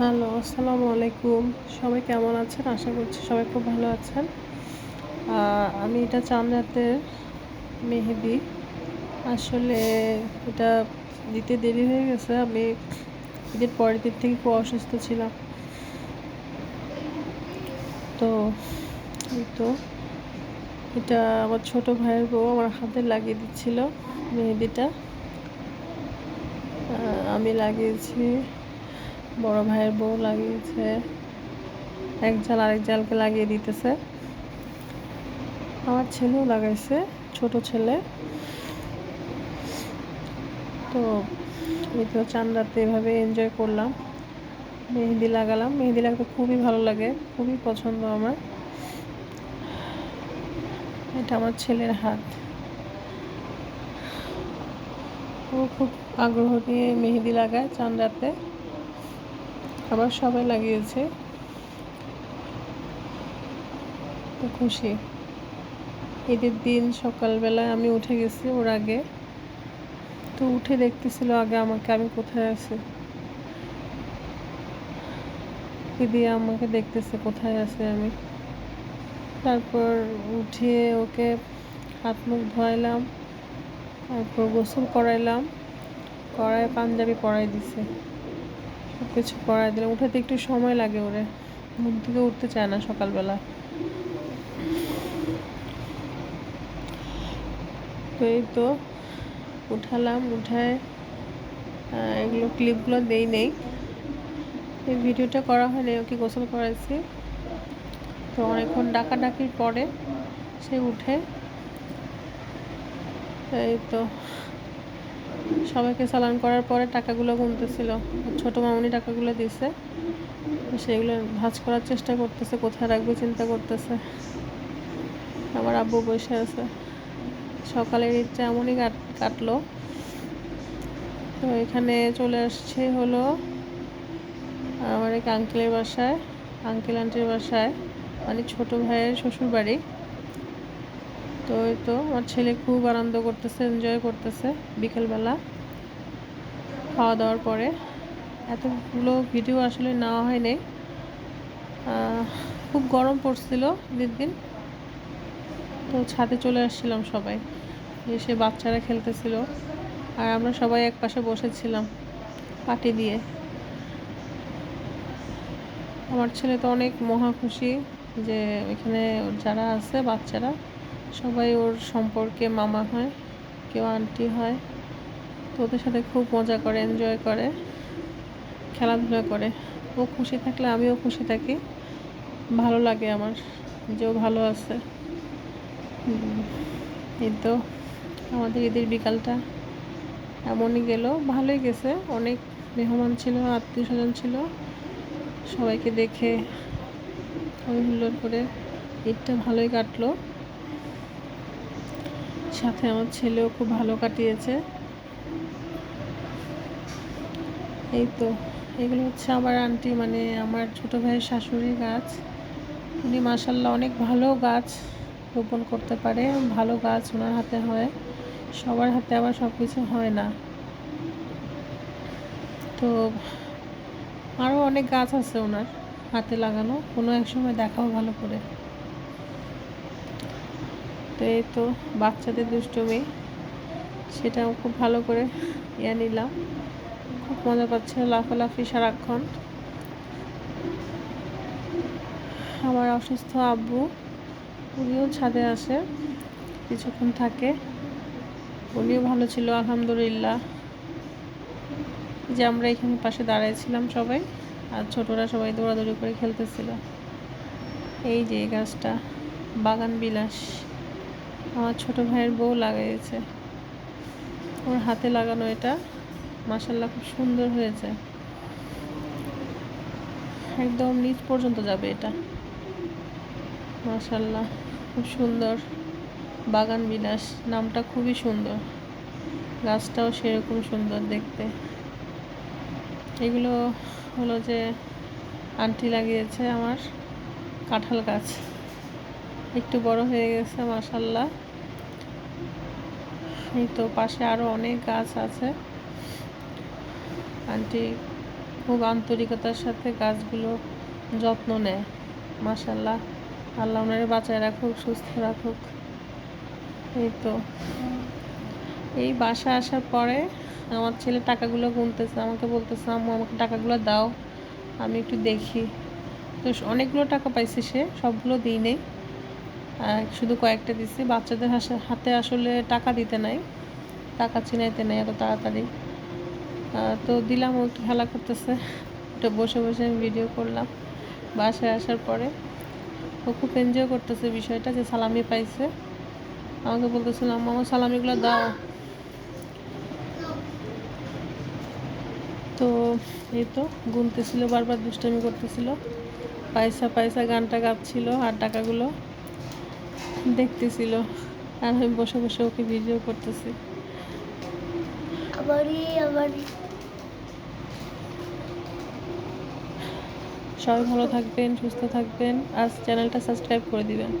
Hello, আসসালামু আলাইকুম। সবাই কেমন আছেন? আশা করছি সবাই খুব ভালো আছেন। আমি এটা চান্দাতের মেহেদি। আসলে এটা দিতে দেরি হয়ে গেছে। আমি ঈদের পরের দিন থেকে খুব অসুস্থ ছিলাম। তো এই তো, এটা আমার ছোট ভাইয়ের বউ আমার হাতে লাগিয়ে দিচ্ছিল মেহেদিটা। আমি লাগিয়েছি। বড় ভাইয়ের বউ লাগিয়েছে। এক জাল আরেক জালকে লাগিয়ে দিতেছে। আমার ছেলেও লাগাইছে, ছোট ছেলে। তো এই তো চান্দাতে এভাবে এনজয় করলাম। মেহেদি লাগালাম। মেহেদি লাগাতে খুবই ভালো লাগে, খুবই পছন্দ আমার। এটা আমার ছেলের হাত। ও খুব আগ্রহ নিয়ে মেহেদি লাগায় চান্দাতে আবার সবাই লাগিয়েছে। তো খুশি। ঈদের দিন সকালবেলায় আমি উঠে গেছি ওর আগে। তো উঠে দেখতেছিল আগে আমাকে, আমি কোথায় আছি? দিদি আমাকে দেখতেছে, কোথায় আছে আমি? তারপর উঠিয়ে ওকে হাত মুখ ধোয়াইলাম, তারপর গোসল করাইলাম, করায় পাঞ্জাবি পরাই দিছে। সব কিছু করাই দিলাম। উঠাতে একটু সময় লাগে ওরে। ঘুম থেকে উঠতে চায় না সকালবেলা। এই তো উঠালাম, উঠায় এগুলো ক্লিপগুলো দেই নেই। এই ভিডিওটা করা হয়নি, ওকে গোসল করাইছি। তো অনেকক্ষণ ডাকাডাকির পরে সে উঠে। এই তো সবাইকে চালান করার পরে টাকাগুলো গুনতেছিল। ছোট মামনি টাকাগুলো দিছে। সেগুলো ভাজ করার চেষ্টা করতেছে, কোথায় রাখবে চিন্তা করতেছে। আমার আব্বু বসে আছে। সকালের ঈদটা এমনই কাট, কাটলো। তো এখানে চলে আসছে হলো আমার এক আঙ্কেলের বাসায় আঙ্কেল আন্টির বাসায়। মানে ছোট ভাইয়ের শ্বশুর বাড়ি তো এই তো, আমার ছেলে খুব আনন্দ করতেছে এনজয় করতেছে বিকেলবেলা। খাওয়া দাওয়ার পরে। এতগুলো ভিডিও আসলে নেওয়া হয়নি খুব গরম পড়ছিল দিন দিন। তো ছাদে চলে আসছিলাম সবাই। এসে বাচ্চারা খেলতেছিল। আর আমরা সবাই এক পাশে বসেছিলাম পাটি দিয়ে। আমার ছেলে তো অনেক মহা খুশি যে এখানে যারা আছে বাচ্চারা সবাই ওর সম্পর্কে মামা হয়, কেউ আন্টি হয়। তো ওদের সাথে খুব মজা করে এনজয় করে, খেলাধুলা করে। ও খুশি থাকলে আমিও খুশি থাকি। ভালো লাগে আমার যে ও ভালো আছে। এই তো আমাদের ঈদের বিকালটা এমনই গেল। ভালোই গেছে, অনেক মেহমান ছিল আত্মীয় স্বজন ছিল। সবাইকে দেখে হই হুল্লোড় করে ঈদটা ভালোই কাটলো। সাথে আমার ছেলেও খুব ভালো কাটিয়েছে। এই তো, এগুলো হচ্ছে আমার আন্টি মানে আমার ছোট ভাইয়ের শাশুড়ি গাছ। উনি মাসাল্লাহ অনেক ভালো গাছ রোপণ করতে পারে, ভালো গাছ ওনার হাতে হয়। সবার হাতে আবার সব কিছু হয় না। তো আরও অনেক গাছ আছে ওনার হাতে লাগানো, কোনো এক সময় দেখাও ভালো করে। তো এই তো বাচ্চাদের দুষ্টুমি সেটাও খুব ভালো করে ইয়ে নিলাম। খুব মজা পাচ্ছিল লাফালাফি সারাক্ষণ। আমার অসুস্থ আব্বু, উনিও ছাদে আসে, কিছুক্ষণ থাকে। উনিও ভালো ছিল, আলহামদুলিল্লাহ। যে আমরা এখানে পাশে দাঁড়াইছিলাম সবাই, আর ছোটরা সবাই দৌড়াদৌড়ি করে খেলতেছিল। এই যে গাছটা, বাগান বিলাস। আমার ছোট ভাইয়ের বউ লাগাইছে। ওর হাতে লাগানো এটা। মাসাল্লাহ খুব সুন্দর হয়েছে। একদম নিচ পর্যন্ত যাবে এটা। মাসাল্লাহ খুব সুন্দর। বাগান বিলাস নামটা খুবই সুন্দর। গাছটাও সেরকম সুন্দর দেখতে। এগুলো হলো যে আন্টি লাগিয়েছে আমার কাঁঠাল গাছ। একটু বড় হয়ে গেছে মাসাল্লাহ এই তো পাশে আরও অনেক গাছ আছে। আন্টি খুব আন্তরিকতার সাথে গাছগুলো যত্ন নেয় মাসাল্লাহ আল্লাহ ওনারে বাঁচায় রাখুক, সুস্থ রাখুক। এই তো। এই বাসা আসার পরে আমার ছেলে টাকাগুলো গুনতেছে, আমাকে বলতেছে, আম্মু, আমাকে টাকাগুলো দাও, আমি একটু দেখি। তো অনেকগুলো টাকা পাইছি সে, সবগুলো দিই নেই। শুধু কয়েকটা দিছি। বাচ্চাদের হাতে আসলে টাকা দিতে নাই। টাকা চিনাইতে নেই এত তাড়াতাড়ি। তো দিলাম, ও একটু খেলা করতেছে। একটু বসে বসে আমি ভিডিও করলাম। বাসায় আসার পরে ও খুব এনজয় করতেছে বিষয়টা যে সালামি পাইছে। আমাকে বলতেছিলাম আমার সালামিগুলো দাও। তো এই তো, গুনতেছিল, বারবার দুষ্টামি করতেছিল। পয়সা পয়সা গানটা গাচ্ছিল, আর টাকাগুলো দেখতেছিল। আর আমি বসে বসে ওকে ভিডিও করতেছি। আবারই সবাই ভালো থাকবেন সুস্থ থাকবেন। আর চ্যানেলটা সাবস্ক্রাইব করে দিবেন।